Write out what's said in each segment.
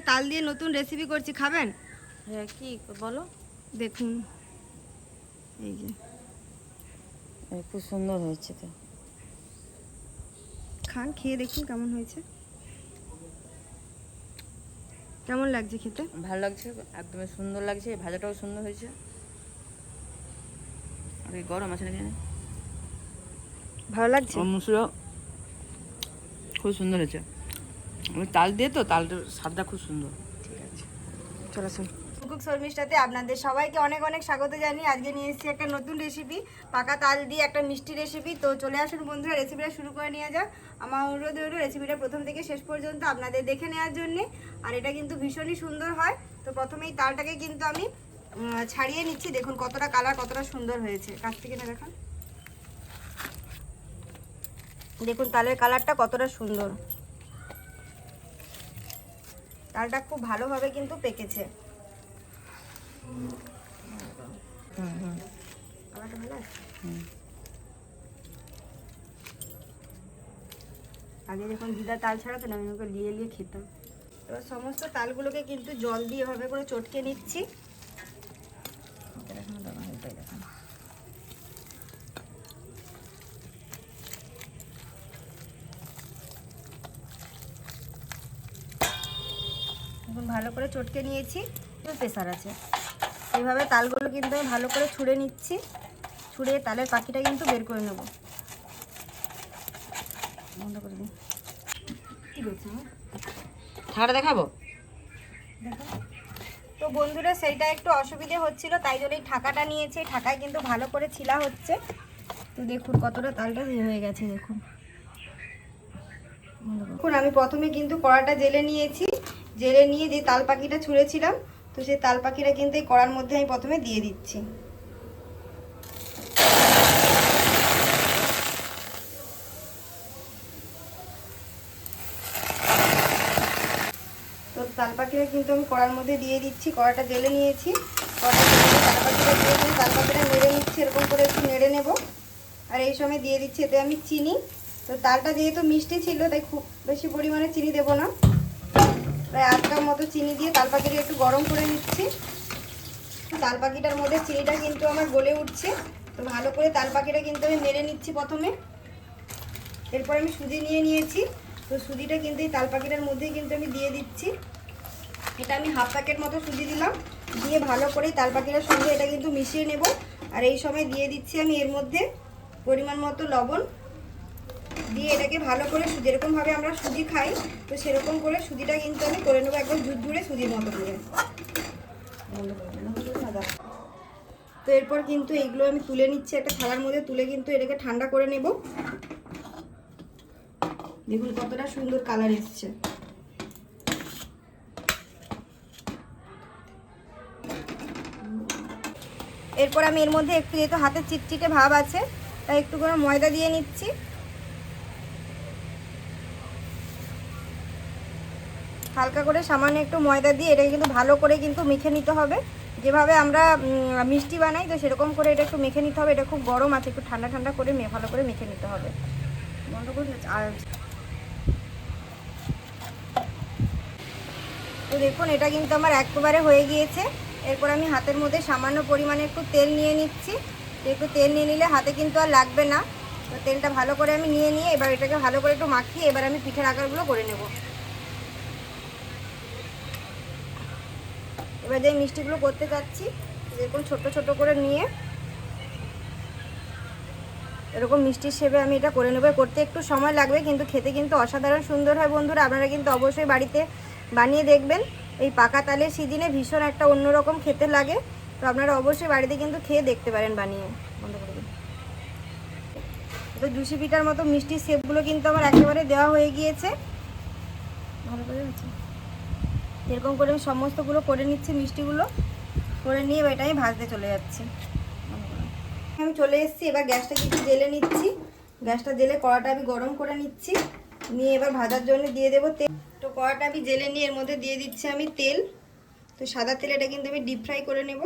একটা তাল দিয়ে নতুন রেসিপি করছি খাবেন? হ্যাঁ কি বলো? দেখুন। এই যে। খুব সুন্দর হয়েছে তো। খান খেয়ে দেখুন কেমন হয়েছে। কেমন লাগছে খেতে? ভালো লাগছে একদমই সুন্দর লাগছে ভাজাটাও সুন্দর হয়েছে। আর এই গরম আছে নাকি? ভালো লাগছে? মুসুরা খুব সুন্দর হয়েছে। তাল দিয়ে তো তালটার স্বাদটা খুব সুন্দর। ঠিক আছে। চলো শুন। কুক শর্মিষ্ঠাতে আপনাদের সবাইকে অনেক অনেক স্বাগত জানিয়ে আজকে নিয়ে এসেছি একটা নতুন রেসিপি পাকা তাল দিয়ে একটা মিষ্টি রেসিপি তো চলে আসুন বন্ধুরা রেসিপিটা শুরু করে নিয়ে যাক। আমার অনুরোধ হলো রেসিপিটা প্রথম থেকে শেষ পর্যন্ত আপনাদের দেখে নেওয়ার জন্যে। আর এটা কিন্তু ভীষণই সুন্দর হয়। তো প্রথমেই তালটাকে কিন্তু আমি ছাড়িয়ে নিচ্ছি। দেখুন কতটা কালার কতটা সুন্দর হয়েছে। কাছ থেকে না দেখান। দেখুন তালের কালারটা কতটা সুন্দর। তালটা খুব ভালোভাবে কিন্তু পেকেছে। আছে? আগে যখন দিদা তাল ছাড়াতো আমি ওকে লিয়ে লিয়ে খেতাম। এবার সমস্ত তালগুলোকে কিন্তু জল দিয়ে এভাবে করে চটকে নিচ্ছি। এখন ভালো করে চটকে নিয়েছি। প্রেসার আছে। এইভাবে তালগুলো কিন্তু আমি ভালো করে ছুঁড়ে নিচ্ছি। ছুঁড়ে তালের পাখিটা কিন্তু বের করে নেব। বন্ধ করে দিন? ঠাড়া দেখাবো? তো বন্ধুরা সেইটা একটু অসুবিধে হচ্ছিল তাই জন্য এই ঠাকাটা নিয়েছে। ঠাকায় কিন্তু ভালো করে ছিলা হচ্ছে। তো দেখুন কতটা তালটা হয়ে গেছে দেখুন। দেখুন আমি প্রথমে কিন্তু কড়াটা জেলে নিয়েছি। জেলে নিয়ে যে তাল পাখিটা ছুঁড়েছিলাম, তো সেই তাল পাখিটা কিন্তু এই কড়ার মধ্যে আমি প্রথমে দিয়ে দিচ্ছি। তো তাল পাখিটা কিন্তু আমি কড়ার মধ্যে দিয়ে দিচ্ছি, কড়াটা জেলে নিয়েছি। তাল পাখিটা তাল পাখিটা নেড়ে নিচ্ছি, এরকম করে একটু নেড়ে নেব। আর এই সময় দিয়ে দিচ্ছি এতে আমি চিনি। তো তালটা যেহেতু মিষ্টি ছিল, তাই খুব বেশি পরিমাণে চিনি দেবো না। প্রায় আধ কাপ মতো চিনি দিয়ে তাল পাখিটা একটু গরম করে নিচ্ছি। তাল পাখিটার মধ্যে চিনিটা কিন্তু আমার গলে উঠছে। তো ভালো করে তাল পাখিটা কিন্তু আমি মেরে নিচ্ছি প্রথমে। এরপর আমি সুজি নিয়ে নিয়েছি। তো সুজিটা কিন্তু এই তাল পাখিটার মধ্যেই কিন্তু আমি দিয়ে দিচ্ছি। এটা আমি হাফ প্যাকেট মতো সুজি দিলাম। দিয়ে ভালো করে তাল পাখিটার সঙ্গে এটা কিন্তু মিশিয়ে নেব। আর এই সময় দিয়ে দিচ্ছি আমি এর মধ্যে পরিমাণ মতো লবণ। দিয়ে এটাকে ভালো করে যেরকমভাবে আমরা সুজি খাই, তো সেরকম করে সুজিটা কিন্তু আমি করে নেব একদম ঝুরঝুরে সুজির মতো করে। তো এরপর কিন্তু এইগুলো আমি তুলে নিচ্ছি, একটা থালার মধ্যে তুলে কিন্তু এটাকে ঠান্ডা করে নেব। দেখুন কতটা সুন্দর কালার এসছে। এরপর আমি এর মধ্যে একটু যেহেতু হাতে চিটচিটে ভাব আছে, তাই একটু করে ময়দা দিয়ে নিচ্ছি। হালকা করে সামান্য একটু ময়দা দিয়ে এটাকে কিন্তু ভালো করে কিন্তু মেখে নিতে হবে। যেভাবে আমরা মিষ্টি বানাই, তো সেরকম করে এটা একটু মেখে নিতে হবে। এটা খুব গরম আছে, একটু ঠান্ডা ঠান্ডা করে ভালো করে মেখে নিতে হবে। আর তো দেখুন, এটা কিন্তু আমার একেবারে হয়ে গিয়েছে। এরপর আমি হাতের মধ্যে সামান্য পরিমাণে একটু তেল নিয়ে নিচ্ছি। একটু তেল নিয়ে নিলে হাতে কিন্তু আর লাগবে না। তো তেলটা ভালো করে আমি নিয়ে নিয়ে এবার এটাকে ভালো করে একটু মাখিয়ে এবার আমি পিঠের আকারগুলো করে নেব। এবার যে মিষ্টিগুলো করতে চাচ্ছি যেরকম ছোট ছোট করে নিয়ে, এরকম মিষ্টির শেপে আমি এটা করে নেব। করতে একটু সময় লাগবে, কিন্তু খেতে কিন্তু অসাধারণ সুন্দর হয় বন্ধুরা। আপনারা কিন্তু অবশ্যই বাড়িতে বানিয়ে দেখবেন। এই পাকা তালের সিজনে ভীষণ একটা অন্যরকম খেতে লাগে। তো আপনারা অবশ্যই বাড়িতে কিন্তু খেয়ে দেখতে পারেন বানিয়ে। বন্ধ করে তো জুসি পিঠার মতো মিষ্টির সেপগুলো কিন্তু আমার একেবারে দেওয়া হয়ে গিয়েছে। ভালো করে হয়েছে এরকম করে আমি সমস্তগুলো করে নিচ্ছি, মিষ্টিগুলো করে নিয়ে এবার এটা আমি ভাজতে চলে যাচ্ছি। আমি চলে এসেছি, এবার গ্যাসটা কিছু জেলে নিচ্ছি। গ্যাসটা জেলে কড়াটা আমি গরম করে নিচ্ছি। নিয়ে এবার ভাজার জন্য দিয়ে দেবো তেল। তো কড়াটা আমি জেলে নিয়ে এর মধ্যে দিয়ে দিচ্ছি আমি তেল। তো সাদা তেল এটা কিন্তু আমি ডিপ ফ্রাই করে নেব।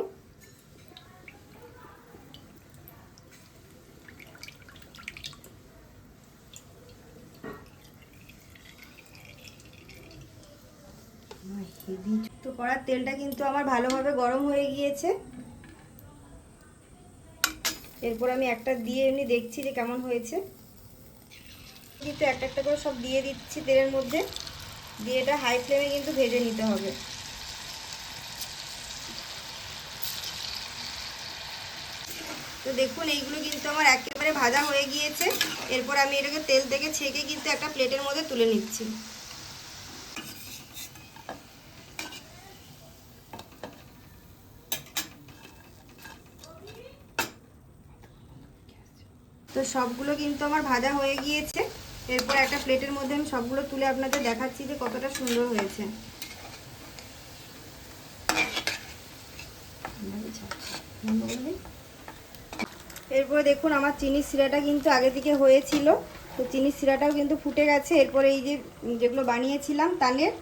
দিই তো কড়ার তেলটা কিন্তু আমার ভালোভাবে গরম হয়ে গিয়েছে। এরপর আমি একটা দিয়ে এমনি দেখছি যে কেমন হয়েছে। কিন্তু একটা একটা করে সব দিয়ে দিচ্ছি তেলের মধ্যে। দিয়ে এটা হাই ফ্লেমে কিন্তু ভেজে নিতে হবে। তো দেখুন, এইগুলো কিন্তু আমার একেবারে ভাজা হয়ে গিয়েছে। এরপর আমি এটাকে তেল থেকে ছেঁকে কিন্তু একটা প্লেটের মধ্যে তুলে নিচ্ছি। সবগুলো কিন্তু আমার ভাজা হয়ে গিয়েছে। এরপর একটা প্লেটের মধ্যে আমি সবগুলো তুলে আপনাদের দেখাচ্ছি যে কতটা সুন্দর হয়েছে। এরপরে দেখুন, আমার চিনির শিরাটা কিন্তু আগে থেকে হয়েছিল। তো চিনির শিরাটাও কিন্তু ফুটে গেছে। এরপরে এই যে যেগুলো বানিয়েছিলাম, তালের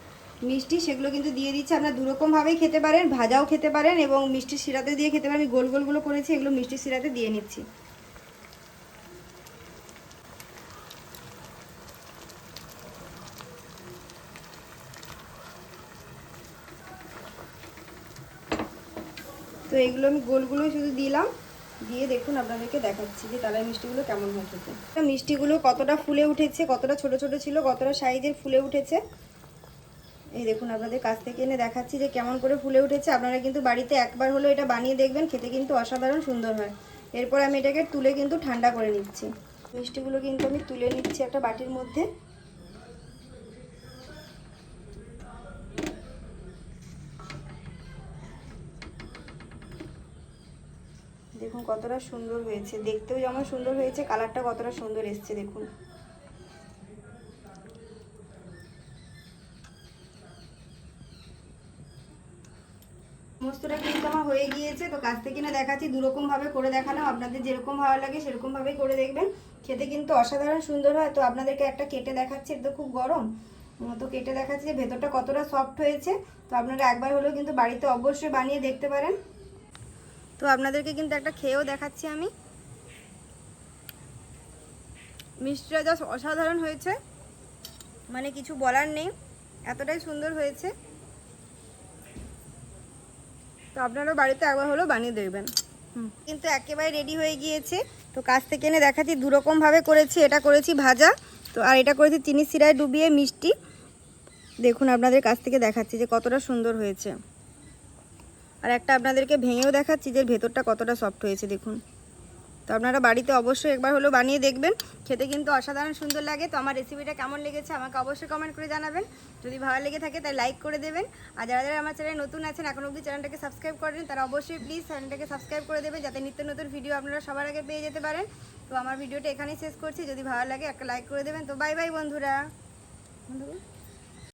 মিষ্টি, সেগুলো কিন্তু দিয়ে দিচ্ছি। আপনারা দুরকমভাবেই খেতে পারেন, ভাজাও খেতে পারেন এবং মিষ্টির শিরাতে দিয়ে খেতে পারেন। আমি গোল গোলগুলো করেছি, এগুলো মিষ্টির শিরাতে দিয়ে নিচ্ছি। তো এগুলো আমি গোলগুলো শুধু দিলাম। দিয়ে দেখুন আপনাদেরকে দেখাচ্ছি যে তালের মিষ্টিগুলো কেমন হয় খেতে। মিষ্টিগুলো কতটা ফুলে উঠেছে, কতটা ছোট ছোট ছিল, কতটা সাইজের ফুলে উঠেছে। এই দেখুন আপনাদের কাছ থেকে এনে দেখাচ্ছি যে কেমন করে ফুলে উঠেছে। আপনারা কিন্তু বাড়িতে একবার হলেও এটা বানিয়ে দেখবেন, খেতে কিন্তু অসাধারণ সুন্দর হয়। এরপর আমি এটাকে তুলে কিন্তু ঠান্ডা করে নিচ্ছি। মিষ্টিগুলো কিন্তু আমি তুলে নিচ্ছি একটা বাটির মধ্যে। দেখুন কতটা সুন্দর হয়েছে। দেখতেও যেমন সুন্দর হয়েছে, কালারটা কতটা সুন্দর এসছে, দেখুন। সমস্তটা কিন্তু আমার হয়ে গিয়েছে, তো কাছ থেকে না দেখাচ্ছি, দুরকম ভাবে করে দেখালাম। আপনাদের যেরকম ভালো লাগে সেরকমভাবেই করে দেখবেন। খেতে কিন্তু অসাধারণ সুন্দর হয়, তো আপনাদেরকে একটা কেটে দেখাচ্ছি এটা খুব গরম। তো কেটে দেখাচ্ছি যে ভেতরটা কতটা সফট হয়েছে, তো আপনারা একবার হলেও কিন্তু বাড়িতে অবশ্যই বানিয়ে দেখতে পারেন। তো আপনাদেরকে কিন্তু একটা খেয়েও দেখাচ্ছি আমি। মিষ্টিটা জাস্ট অসাধারণ হয়েছে। মানে কিছু বলার নেই এতটাই সুন্দর হয়েছে। তো আপনারাও বাড়িতে একবার হলেও বানিয়ে দেখবেন। কিন্তু একেবারে রেডি হয়ে গিয়েছে। তো কাছ থেকে এনে দেখাচ্ছি দুরকমভাবে করেছি এটা করেছি ভাজা। তো আর এটা করেছি চিনি সিরায় ডুবিয়ে মিষ্টি। দেখুন আপনাদের কাছ থেকে দেখাচ্ছি যে কতটা সুন্দর হয়েছে। আর একটা আপনাদেরকে ভেঙেও দেখাচ্ছি যে ভেতরটা কতটা সফট হয়েছে, দেখুন। তো আপনারা বাড়িতে অবশ্যই একবার হলেও বানিয়ে দেখবেন। খেতে কিন্তু অসাধারণ সুন্দর লাগে। তো আমার রেসিপিটা কেমন লেগেছে আমাকে অবশ্যই কমেন্ট করে জানাবেন। যদি ভালো লেগে থাকে তাই লাইক করে দেবেন। আর যারা যারা আমার চ্যানেলে নতুন আছেন, এখন অবধি চ্যানেলটাকে সাবস্ক্রাইব করেন তারা অবশ্যই প্লিজ চ্যানেলটাকে সাবস্ক্রাইব করে দেবেন, যাতে নিত্য নতুন ভিডিও আপনারা সবার আগে পেয়ে যেতে পারেন। তো আমার ভিডিওটা এখানেই শেষ করছি। যদি ভালো লাগে একটা লাইক করে দেবেন। তো বাই বাই বন্ধুরা। বন্ধুরা